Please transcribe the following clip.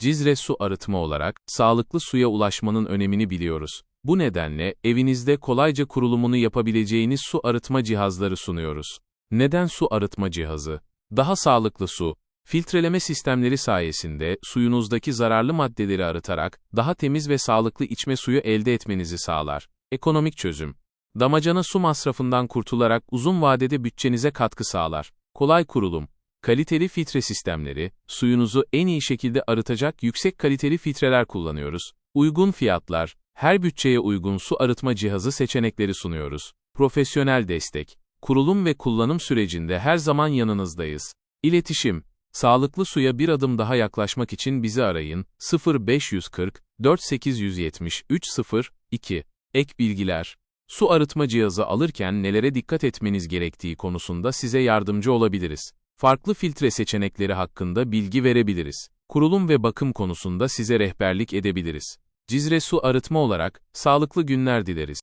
Cizre su arıtma olarak, sağlıklı suya ulaşmanın önemini biliyoruz. Bu nedenle, evinizde kolayca kurulumunu yapabileceğiniz su arıtma cihazları sunuyoruz. Neden su arıtma cihazı? Daha sağlıklı su, filtreleme sistemleri sayesinde suyunuzdaki zararlı maddeleri arıtarak daha temiz ve sağlıklı içme suyu elde etmenizi sağlar. Ekonomik çözüm. Damacana su masrafından kurtularak uzun vadede bütçenize katkı sağlar. Kolay kurulum. Kaliteli filtre sistemleri, suyunuzu en iyi şekilde arıtacak yüksek kaliteli filtreler kullanıyoruz. Uygun fiyatlar, her bütçeye uygun su arıtma cihazı seçenekleri sunuyoruz. Profesyonel destek, kurulum ve kullanım sürecinde her zaman yanınızdayız. İletişim, sağlıklı suya bir adım daha yaklaşmak için bizi arayın, 0540 4873 02. Ek bilgiler, su arıtma cihazı alırken nelere dikkat etmeniz gerektiği konusunda size yardımcı olabiliriz. Farklı filtre seçenekleri hakkında bilgi verebiliriz. Kurulum ve bakım konusunda size rehberlik edebiliriz. Cizre su arıtma olarak, sağlıklı günler dileriz.